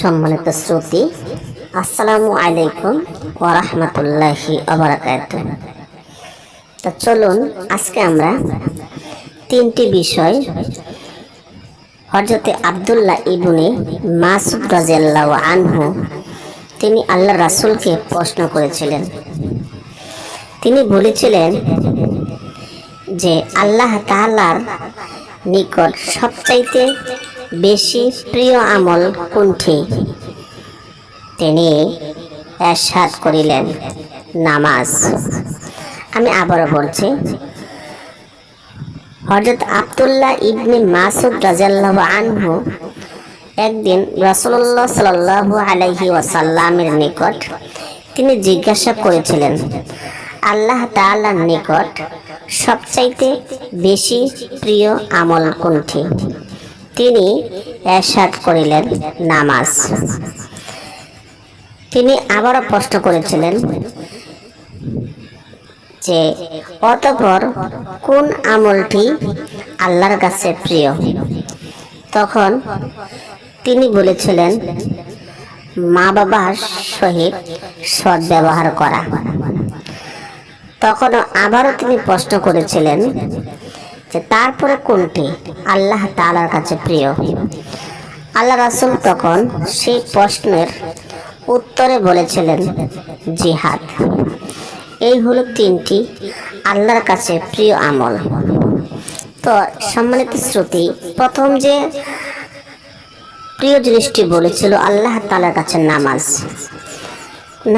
সম্মানিত শ্রুতি। আসসালামু আলাইকুম ওরহমতুল্লাহি আবরাকাত তো চলুন, আজকে আমরা তিনটি বিষয় হজরতে আবদুল্লাহ ইবনে মাসুদ রাজিয়াল্লাহ আনহু, তিনি আল্লাহ রাসুলকে প্রশ্ন করেছিলেন। তিনি বলেছিলেন যে, আল্লাহ তাআলার নিকট সবচাইতে বেশি প্রিয় আমল কোনটি? তিনি এরশাদ করিলেন, নামাজ। আমি আবারও বলছি হজরত আবদুল্লাহ ইবনে মাসুদ রাজাল্লাহ আনহু একদিন রসল্লাহ সাল্লাহ আলাইহি ওয়াসাল্লামের নিকট তিনি জিজ্ঞাসা করেছিলেন, আল্লাহ তাআলার নিকট সবচাইতে বেশি প্রিয় আমল কোনটি? তিনি এরশাদ করিলেন নামাজ। তিনি আবারও প্রশ্ন করেছিলেন যে, অতপর কোন আমলটি আল্লাহর কাছে প্রিয়? তখন তিনি বলেছিলেন, মা বাবার সহিত সদ্ব্যবহার করা। তখন আবারও তিনি প্রশ্ন করেছিলেন যে তারপরে কোনটি? আল্লাহ তালার কাছে প্রিয়। আল্লাহ রাসুল তখন সেই প্রশ্নের উত্তরে বলেছিলেন, জিহাদ। এই হলো তিনটি আল্লাহর কাছে প্রিয় আমল। তো সম্মানিত শ্রুতি, প্রথম যে প্রিয় জিনিসটি বলেছিল আল্লাহ তালার কাছে নামাজ।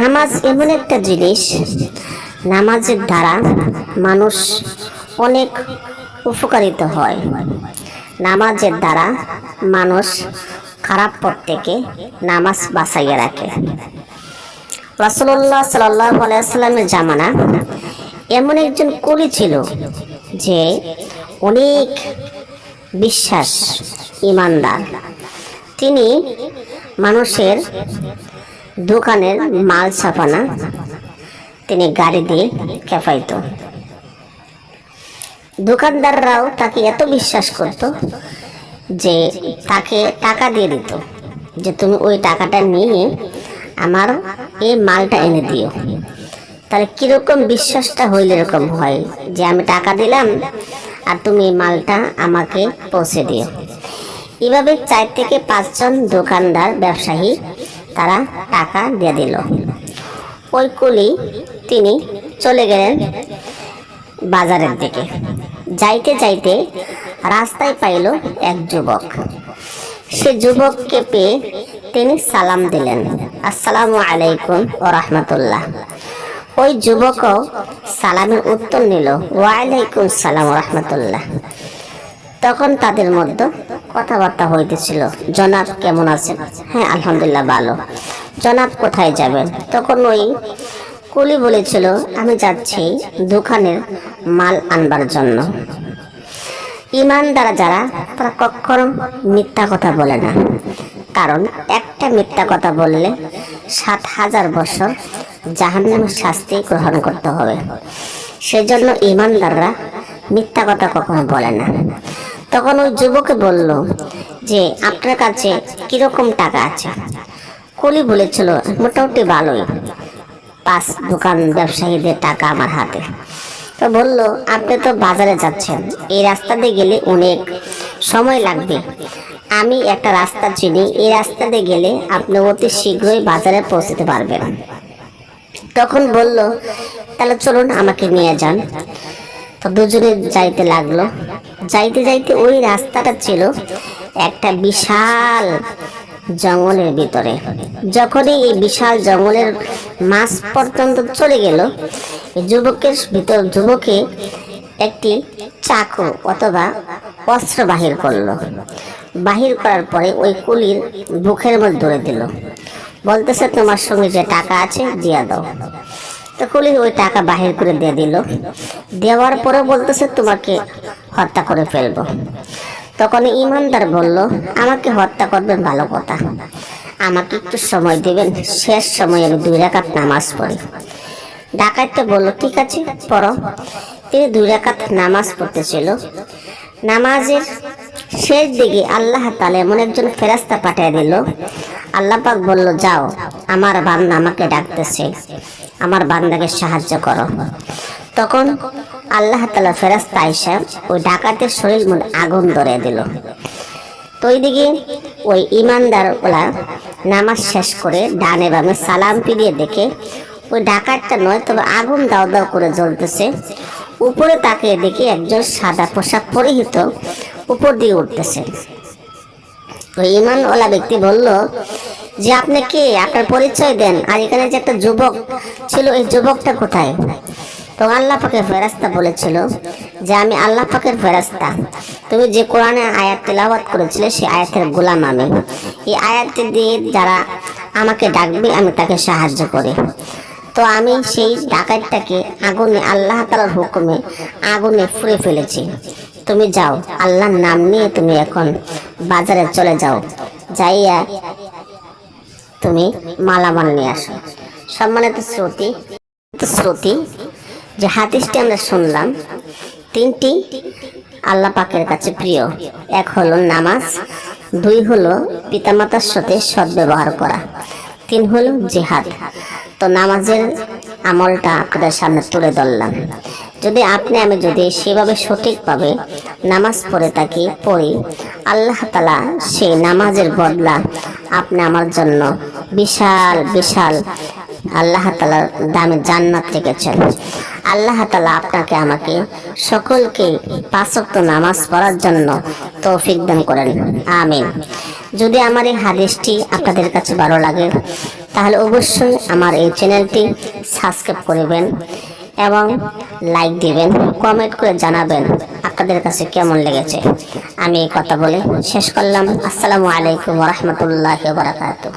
নামাজ এমন একটা জিনিস, নামাজের দ্বারা মানুষ অনেক উপকারিত হয়। নামাজের দ্বারা মানুষ খারাপ পথ থেকে নামাজ বাঁচাইয়ে রাখে। রাসুল্লাহ সাল্লাহ আলাইসাল্লামের জামানা এমন একজন কলি ছিল যে অনেক বিশ্বাস ইমানদার। তিনি মানুষের দোকানের মাল ছাপানা, তিনি গাড়ি দিয়ে খেপাইতো। দোকানদাররাও তাকে এত বিশ্বাস করত যে তাকে টাকা দিয়ে দিত, যে তুমি ওই টাকাটা নিয়ে আমার এই মালটা এনে দিও। তাহলে কীরকম বিশ্বাসটা হইলে এরকম হয় যে আমি টাকা দিলাম আর তুমি এই মালটা আমাকে পৌঁছে দিও? এভাবে চার থেকে পাঁচজন দোকানদার, ব্যবসায়ী তারা টাকা দিয়ে দিল। ওই কুলি তিনি চলে গেলেন বাজারের দিকে। যাইতে যাইতে রাস্তায় পাইল এক যুবক। সে যুবককে পেয়ে তিনি সালাম দিলেন। আসসালামু আলাইকুম ও রহমতুল্লাহ। ওই যুবকও সালামের উত্তর নিল, ওয়ালাইকুম সালাম রহমতুল্লাহ। তখন তাদের মধ্যে কথাবার্তা হইতেছিল, জনাব কেমন আছেন? হ্যাঁ আলহামদুলিল্লাহ ভালো। জনাব কোথায় যাবেন? তখন ওই কুলি বলেছিল, আমি যাচ্ছি দোকানের মাল আনবার জন্য। ইমানদারা যারা, তারা কখনো মিথ্যা কথা বলে না। কারণ একটা মিথ্যা কথা বললে সাত হাজার বছর জাহান্নামের শাস্তি গ্রহণ করতে হবে। সেজন্য ইমানদাররা মিথ্যা কথা কখনো বলে না। তখন ওই যুবকে বলল, যে, আপনার কাছে কীরকম টাকা আছে? কলি বলেছিল, মোটামুটি ভালোই। পাঁচ দোকান ব্যবসায়ীদের টাকা আমার হাতে। তো বলল, আপনি তো বাজারে যাচ্ছেন। এই রাস্তা দিয়ে গেলে অনেক সময় লাগবে। আমি একটা রাস্তা চিনি। এই রাস্তা দিয়ে গেলে আপনি অতি শীঘ্রই বাজারে পৌঁছতে পারবেন। তখন বলল, তাহলে চলুন, আমাকে নিয়ে যান। তো দুজনে যাইতে লাগল। যাইতে যাইতে ওই রাস্তাটা ছিল একটা বিশাল জঙ্গলের ভিতরে। যখনই এই বিশাল জঙ্গলের মাছ পর্যন্ত চলে গেল যুবকের ভিতর, যুবকে একটি চাকু অথবা অস্ত্র বাহির করল। বাহির করার পরে ওই কুলির বুকের মধ্যে ধরে দিল। বলতেছে, তোমার সঙ্গে যে টাকা আছে, দিয়ে দাও। তো কুলি ওই টাকা বাহির করে দিয়ে দিল। দেওয়ার পরে বলতেছে, তোমাকে হত্যা করে ফেলব। তখন ইমানদার বলল, আমাকে হত্যা করবেন ভালো কথা। আমাকে একটু সময় দেবেন, শেষ সময় আমি দুই রাকাত নামাজ পড়ি। ডাকাইতে বলল, ঠিক আছে, পড়ো। তিনি দুই রাকাত নামাজ পড়তেছিল। নামাজের শেষ দিকে আল্লাহ তালা এমন একজন ফেরাস্তা পাঠিয়ে দিল। আল্লাহ পাক বলল, যাও, আমার বান্দা আমাকে ডাকতেছে। আমার বান্দাকে সাহায্য করো। তখন আল্লাহ তালা ফেরাস্তা আইসা ওই ডাকাতের শরীর মধ্যে আগুন ধরে দিল। তো ওইদিকে ওই ইমানদার ওলা নামাজ শেষ করে ডানে বামে সালাম ফিরিয়ে দেখে ওই ডাকাতটা নয় তবে আগুন দাও দাও করে জ্বলতেছে। উপরে তাকিয়ে দেখে একজন সাদা পোশাক পরিহিত উপর দিয়ে উঠতেছে। ওই ইমানওয়ালা ব্যক্তি বলল, যে আপনি কে? আপনার পরিচয় দেন। আর এখানে যে একটা যুবক ছিল এই যুবকটা কোথায়? তো আল্লাহ পাকের ফেরাস্তা বলেছিল যে, আমি আল্লাহ পাকের ফেরাস্তা তুমি যে কোরআনে আয়াত তেলাওয়াত করেছিলে, সেই আয়াতের গোলাম আমি। এই আয়াতটি দিয়ে যারা আমাকে ডাকবে, আমি তাকে সাহায্য করি। তো আমি সেই ডাকাতটাকে আগুনে, আল্লাহ তালার হুকুমে আগুনে ফুড়ে ফেলেছি। তুমি যাও, আল্লাহর নাম নিয়ে তুমি এখন বাজারে চলে যাও। যাইয়া তুমি মালামাল নিয়ে আসো। সম্মানিত শ্রুতি শ্রুতি যে হাদিসটি আমরা শুনলাম, তিনটি আল্লাহ পাকের কাছে প্রিয়। এক হলো নামাজ, দুই হলো পিতামাতার সাথে সদ্ব্যবহার করা, তিন হলো জেহাদ। তো নামাজের আমলটা আপনাদের সামনে তুলে ধরলাম। যদি আপনি আমি যদি সেভাবে সঠিকভাবে নামাজ পড়ে থাকি, পড়ি, আল্লাহ তালা সেই নামাজের বদলা আপনি আমার জন্য বিশাল বিশাল আল্লাহ তালার দামে জান্নাত রেখেছেন। আল্লাহ তালা আপনাকে আমাকে সকলকে পাঁচক্ত নামাজ পড়ার জন্য তৌফিক দান করেন। আমিন। যদি আমার এই হাদিসটি আপনাদের কাছে ভালো লাগে, তাহলে অবশ্যই আমার এই চ্যানেলটি সাবস্ক্রাইব করবেন এবং লাইক দিবেন, কমেন্ট করে জানাবেন আপনাদের কাছে কেমন লেগেছে। আমি এই কথা বলে শেষ করলাম। আসসালামু আলাইকুম রহমতুল্লাহ বারাকাতুহ।